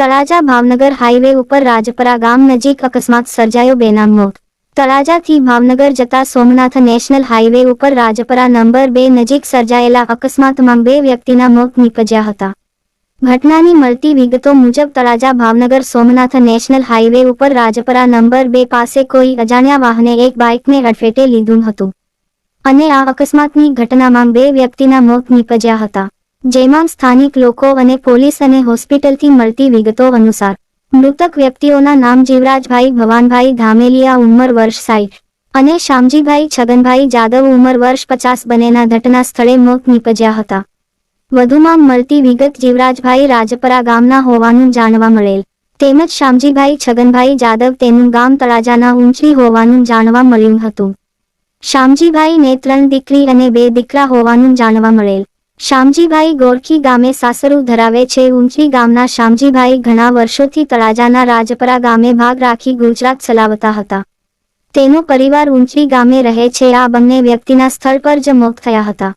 Talaja Bhavnagar highway ઉપર રાજપરા ગામ નજીક અકસ્માત સર્જાયો બેનામ મોત. તળાજાથી ભાવનગર જતા સોમનાથ નેશનલ હાઈવે ઉપર રાજપરા નંબર બે નજીક સર્જાયેલા અકસ્માતમાં બે વ્યક્તિના મોત નીપજ્યા હતા. ઘટનાની મળતી વિગતો મુજબ તળાજા ભાવનગર સોમનાથ નેશનલ હાઈવે ઉપર રાજપરા નંબર બે પાસે કોઈ અજાણ્યા વાહને એક બાઇકને અડફેટે લીધું હતું. અને આ અકસ્માતની ઘટનામાં બે વ્યક્તિના મોત નીપજ્યા હતા. જેમાં સ્થાનિક લોકો અને પોલીસ અને હોસ્પિટલથી મળતી વિગતો અનુસાર, મૃતક વ્યક્તિઓના નામ જીવરાજભાઈ ભવાનભાઈ ધામેલિયા ઉંમર વર્ષ સાઈઠ અને શામજીભાઈ છગનભાઈ જાદવ ઉંમર વર્ષ પચાસ બંનેના ઘટના સ્થળે મોત નીપજ્યા હતા. વધુમાં મળતી વિગત જીવરાજભાઈ રાજપરા ગામના હોવાનું જાણવા મળેલ. તેમજ શામજીભાઈ છગનભાઈ જાદવ તેનું ગામ તળાજાના ઊંચી હોવાનું જાણવા મળ્યું હતું. શામજીભાઈને ત્રણ દીકરી અને બે દીકરા હોવાનું જાણવા મળેલ. શામજીભાઈ ગોરખી ગામે સાસરું ધરાવે છે. ઊંચી ગામના શામજીભાઈ ઘણા વર્ષોથી તળાજાના રાજપરા ગામે ભાગ રાખી ગુજરાત ચલાવતા હતા. તેનો પરિવાર ઊંચી ગામે રહે છે. આ બંને વ્યક્તિના સ્થળ પર જ મોત થયા હતા.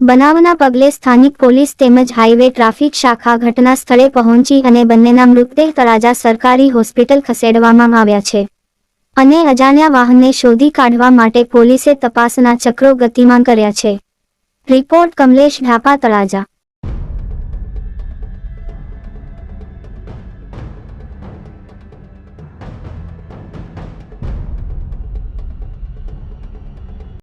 બનાવના પગલે સ્થાનિક પોલીસ તેમજ હાઈવે ટ્રાફિક શાખા ઘટના સ્થળે પહોંચી અને બંનેના મૃતદેહ તળાજા સરકારી હોસ્પિટલ ખસેડવામાં આવ્યા છે. અને અજાણ્યા વાહનને શોધી કાઢવા માટે પોલીસે તપાસના ચક્રો ગતિમાન કર્યા છે. રિપોર્ટ કમલેશ ઢાપા તળાજા